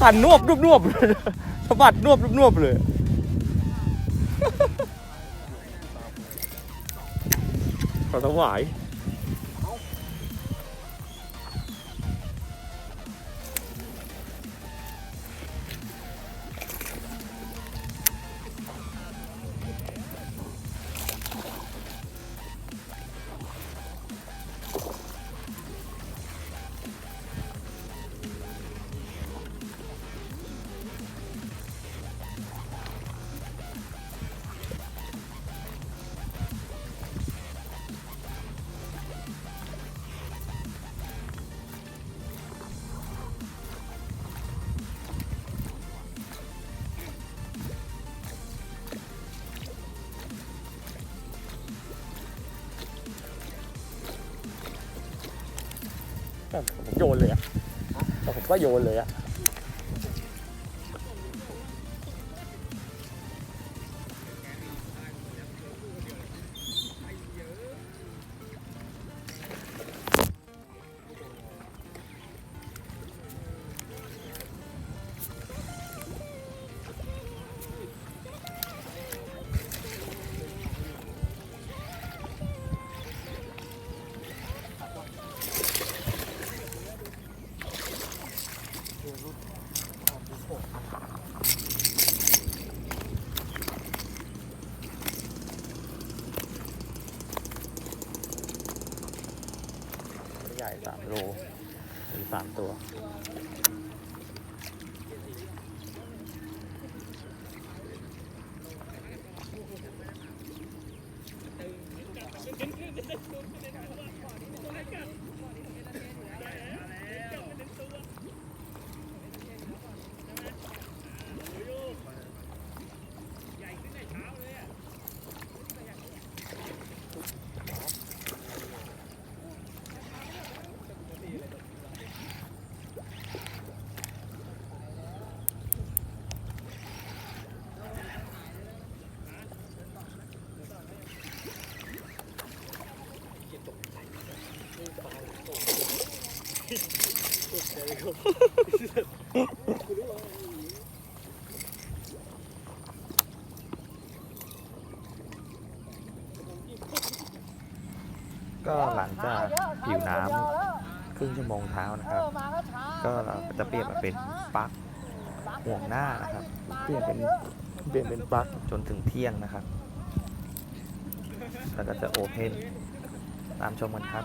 ขันนวบนวบนวบสะบัดนวบนวบนวบเลย ขอถวาย โยนเลยอะแต่ผมก็โยนเลยอะ ญ่สามโลมีสามตัว ก็หลังจากผิวน้ำครึ่งชั่วโมงเท้านะครับ ก็เราจะเปลี่ยนมาเป็นปลั๊กห่วงหน้านะครับ เปลี่ยนเป็นเปลี่ยนเป็นปลั๊กจนถึงเที่ยงนะครับ แล้วก็จะโอเพนตามชมกันครับ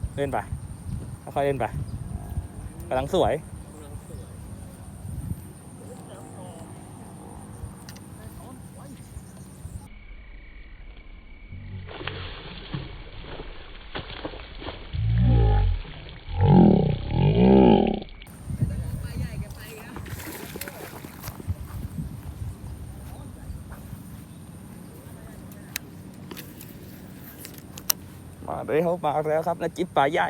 เล่นไปค่อยๆเล่นไปกำลังสวย มาแล้วครับนะจิ๊บปลาใหญ่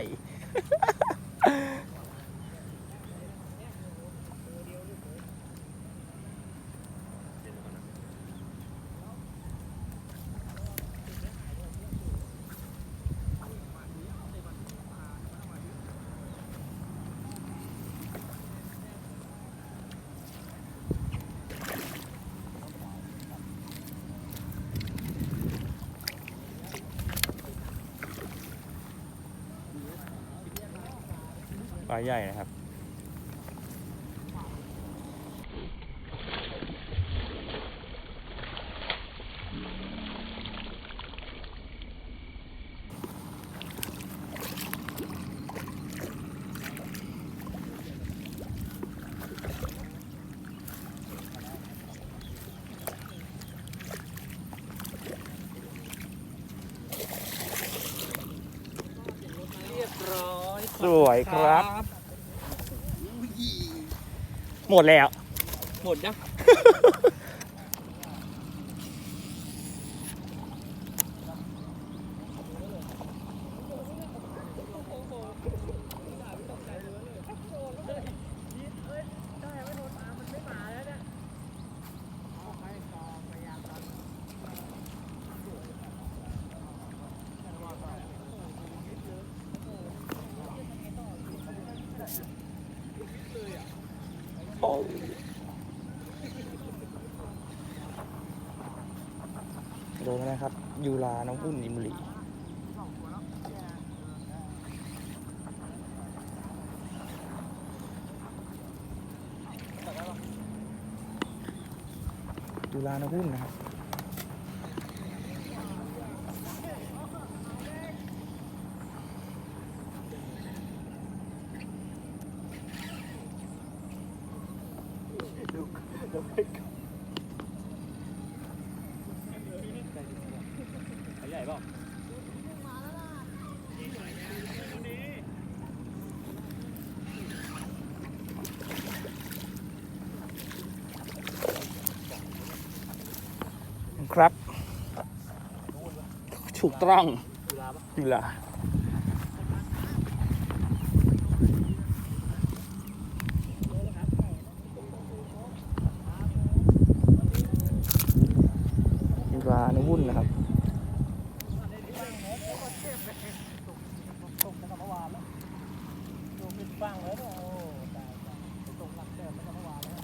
ปลาใหญ่นะครับ เสวยครับ หมดแล้ว หมดนะ โดนแล้วนะครับ ยูราน้องอุ่นอิมลียูราน้องอุ่นนะครับ ใหญ่เปล่า ครับ ถูกต้องดูลาปะยูรายูราน้องวุ่นนะครับ ดูเป็นฟังแล้วเนี่ยโอ้ตายตายไปตรงหลักแสนแล้วก็เมื่อวานแล้ว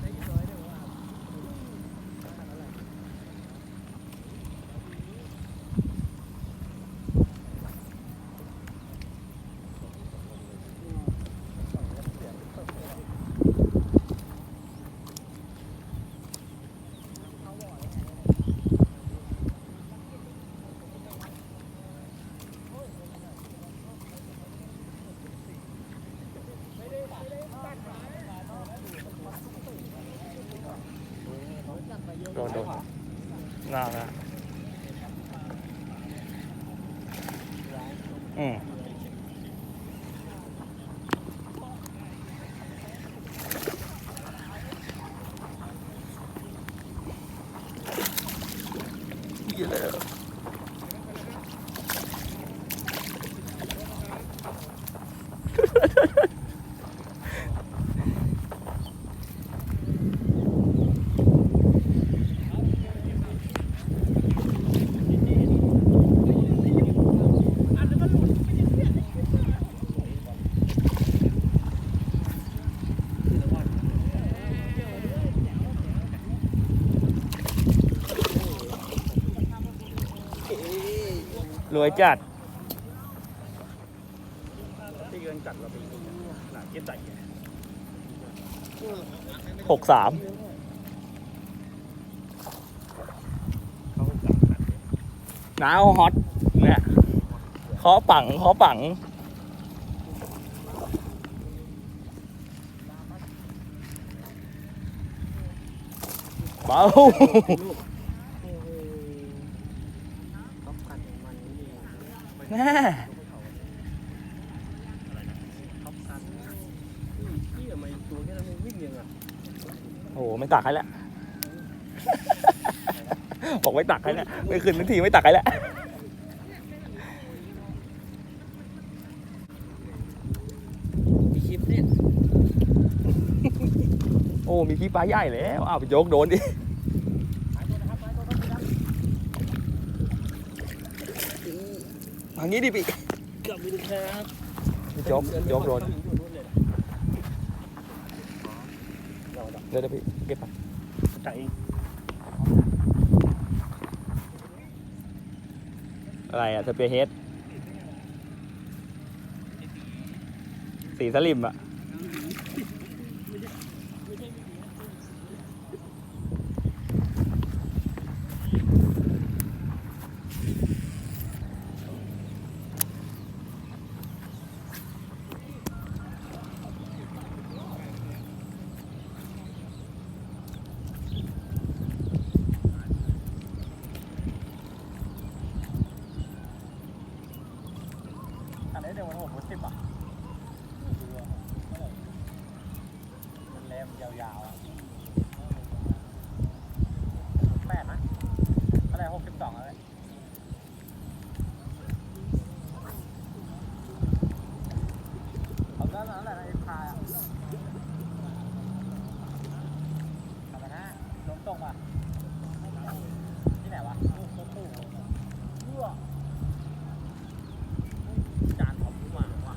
ได้ยี่ร้อยเดี๋ยวว่าอะไร โดนโดน น่า วยจัดหกสามหนาวฮอตเนี่ยเคาะปังเคาะปังเบา อะโอ้โหไม่ตักให้แล้วบอกไม่ตักให้แล้วไม่ขึ้นทันทีไม่ตักให้แล้วมีคลิปเนี่ยโอ้มีพี่ปลาใหญ่แล้วอ้าวไปโยกโดนดิ หายตัวนะครับหายตัวครับ ทางนี้ดิพี่เกือบมีครับโยกโยกโดนเดี๋ยวเดี๋ยวพี่เก็บไปใจอะไรอะสเปียร์เฮดสีสลิมอะ ดี๋ยวมันหกมันสิบอะมันแหลมยาวๆอะแปดนะอะไรหกสิบสองอะไรเอาแล้วนั่นแหละไอ้พายอะทำไมนะลมตกป่ะที่ไหนวะตู้ตู้ตู้เพื่อ จานผมมาว่ะ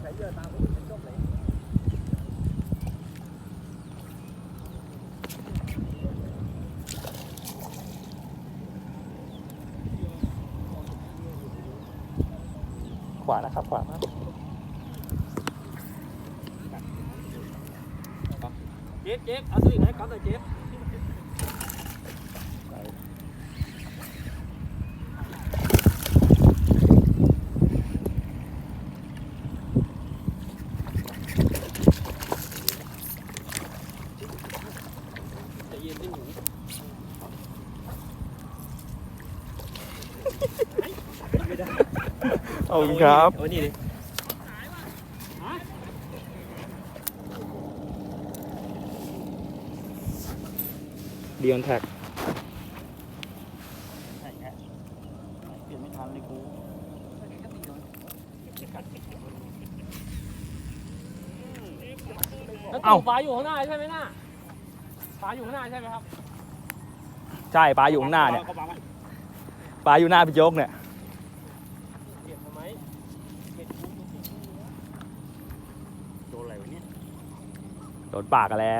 ใช้เยอะตามผมเป็นจบเลย ขวานะครับขวานะเจ๊เจ๊เอาตัวอีกให้ก๊อฟหน่อยเจ๊ใจเย็นดิหนู ขอบคุณครับเอานี่ดิเดียนแท็กใช่แค่เปลี่ยนไม่ทันเลยกูแล้วเอ้าตู่ฟ้าอยู่ข้างหน้าใช่ไหมน่ะฟ้าอยู่ข้างหน้าใช่ไหมครับ ใช่ปลาอยู่ข้างหน้าเนี่ย ปลาอยู่หน้าพี่โจ๊กเนี่ย เก็บทำไมเก็บกูโดนอะไรวะเนี่ย โดนปากกันแล้ว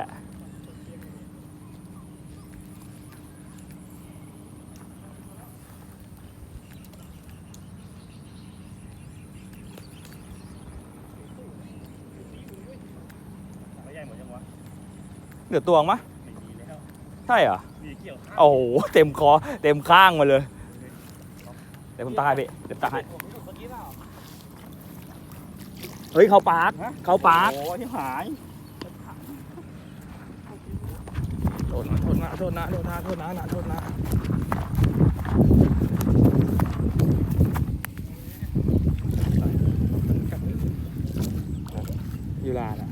ไม่ใหญ่หมดยังวะเหลือตวงมะไม่มีแล้วใช่เหรอมีเกี่ยวข้าวโอ้โห เต็มคอ เต็มข้างมาเลย เดี๋ยวผมตายพี่เดี๋ยวตายผมอยู่คนนี้เปล่าเฮ้ย เขาปาร์กเขาปาร์กโอ้ที่หาย โท ษนะโทษนะโทษนะโทษนะโทษนะนะโทษนะยูราน่ะ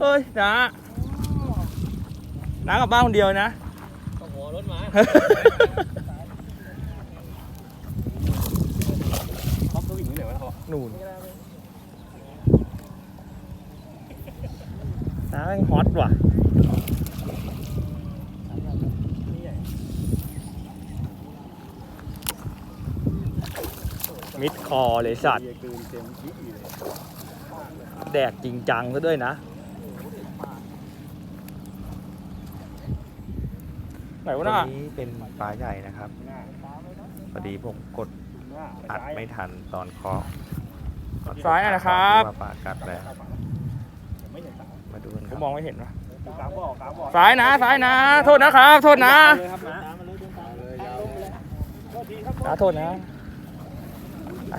เฮ้ยนะน้ากลับบ้านคนเดียวนะ หัวรถมาเขาวิ่งไปไหนวะเขานู่นน้าแม่งฮอตว่ะมิดคอเลยสัตว์ แดกจริงจังซะด้วยนะ ไหนวะน่ะนี้เป็นปลาใหญ่นะครับหน้าพอดีผมกดหน้าอัดไม่ทันตอนเคาะซ้ายอะนะครับ ว่าปลากัดแล้วไม่เห็นตามาดูกันคผรัมบมองไม่เห็นวะกราบบอกกราบบอกซ้ายนะซ้ายนะ โทษนะครับ โทษนะเลยครับนะมาเลยตามเลยยาวเลยโทษทีครับนะโทษนะ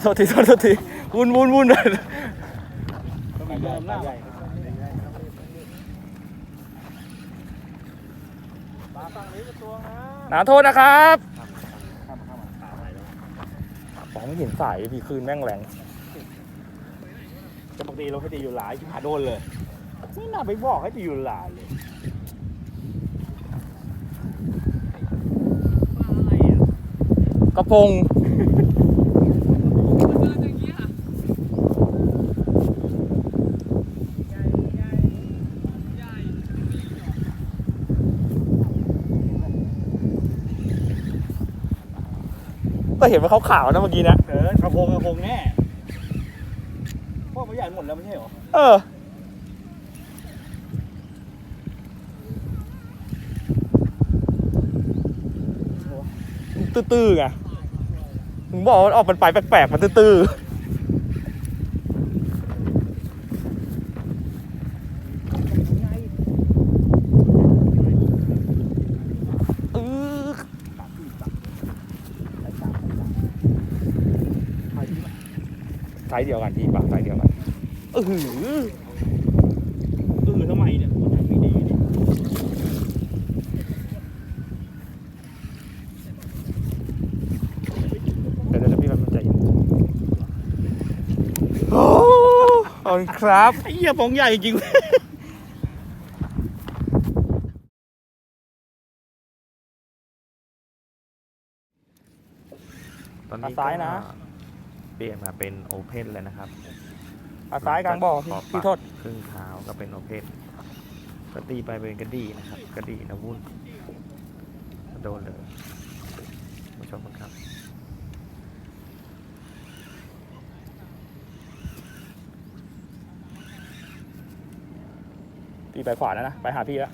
โทษทีโทษโทษทีวุ่นวุ่นวุ่นเลยต้องมีเดิมหน้า หนาฝั่งนี้เป็นตัวนะนะโทษนะครับข้ามองไม่เห็นสายพี่คืนแม่งแรงจะปกติเราให้ตีอยู่หลายที่หาโดนเลย ไม่น่าไปบอกให้ตีอยู่หลายเลยกระพง เห็นว่าเขาขาวๆนะเมื่อกี้นะ เออกระพงกระพงแน่พวกมันใหญ่หมดแล้วไม่ใช่หรอ เออ ตื้อๆไง มึงบอกว่าออกมันไปแปลกๆมันตื้อๆ ไซส์เดียวกันพี่ปลาไซส์เดียวกันเออหือเออทำไมเนี่ยไม่ดีเนี่ยเดี๋ยวเดี๋ยวพี่มันใจเย็นโอ้ขอบคุณครับ ไอ้เหี้ยปองใหญ่จริงเว้ย ต อนนี้อะซ้ายนะก็เปลี่ยนมาเป็นโอเพนเลยนะครับอาซ้ายกลางบ่อพี่ขปัพี่ดโทษครึ่งเท้าก็เป็นโอเพนก็ตีไปเป็นกระดี่นะครับกระดี่นะวุ่นโดนเลยมาชมกันครับตีไปขวาแล้วนะ ไปหาพี่แล้ว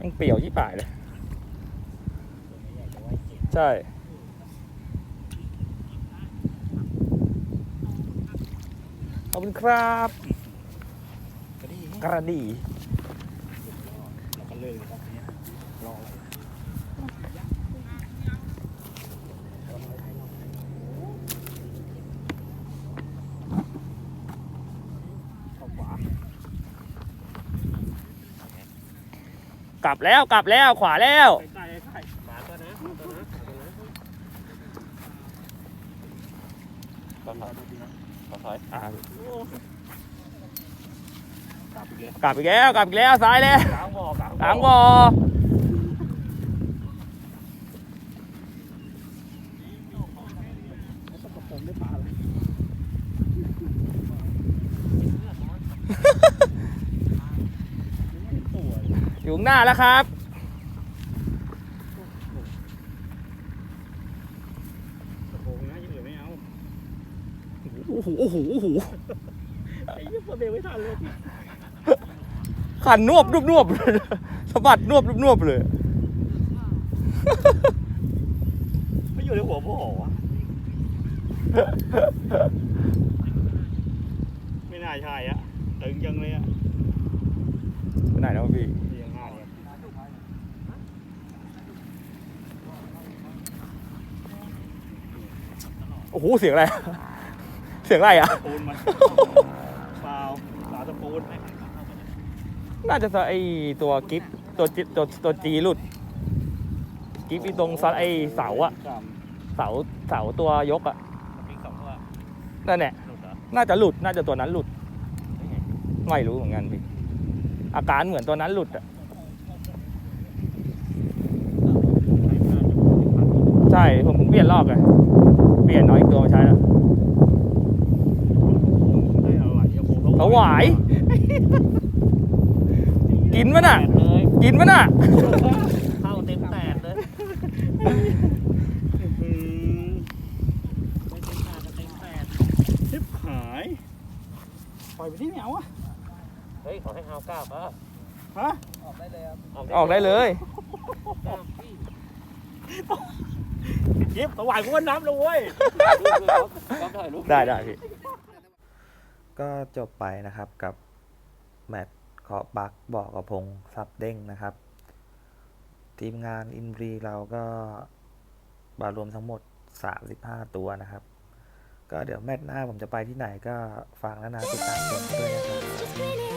ยังเปรี่ยวยี่ป่ายเลย ใช่ ขอบคุณครับกระดิ่กระดี่ก็เลยครับเนี่ยรออะไรกลับแล้วกลับแล้วขวาแล้วาตัวนะขวาตัวนะขวาตัวนะ อ่าโอ้กลับอีกเลยกลับอีกแล้วกลับอีกแล้วซ้ายแล้วกลางบ่อกลางกลางบ่อต้องกระผมได้ปลาอะไรตัวเลยอยู่ข้างหน้าแล้วครับ กระโปรงนะยังเหลือไม่เอา โอ้โหโอ้โหโอ้โหไอ้เหี้ยเบรกไม่ทันเลยขันนวบนวบนวบสะบัดนวบนวบนวบเลยไม่อยู่ในหัวพ่อวะไม่น่าใช่อะตึงจังเลยอะไปไหนแล้วพี่เรียงง่ายอะโอ้โห เสียงอะไร เสียงอะไรอะ ปูนมันเปล่าสาตะปูนน่าจะไอตัวกิฟตัวจิตัวตัวจีหลุด กิฟอีตรงซัดไอเสาอะสามเสาเสาตัวยกอะปีสองตัวนั่นแหละหลุดเหรอน่าจะหลุดน่าจะตัวนั้นหลุด ไม่รู้เหมือนกันพี่อาการเหมือนตัวนั้นหลุดอะใช่ผมเพิ่งเปลี่ยนรอบไงเปลี่ยนน้อยอีกตัวมาใช้แล้ว ได้อะไร อะโอ้โถวาย กินมันอะแปดเลยกินมันอะ เข้าเต็มแปดเลยอืมไม่เต็มแปดก็เต็มแปดชิบหาย ปล่อยไปที่เหนียวอะเฮ้ยขอให้เอาเก้าก็ฮะ ออกได้เลย ยิบสวายกูว่าน้ำเลยเว้ยก็ถ่ายรูปได้ได้พี่ ก็จบไปนะครับกับแมตช์ขอบักบอกกับพงซับเด้งนะครับ ทีมงานอินบรีเราก็บารวมทั้งหมด 35 ตัวนะครับ ก็เดี๋ยวแมตช์หน้าผมจะไปที่ไหนก็ฝากนานาติดตามผมด้วยนะครับ「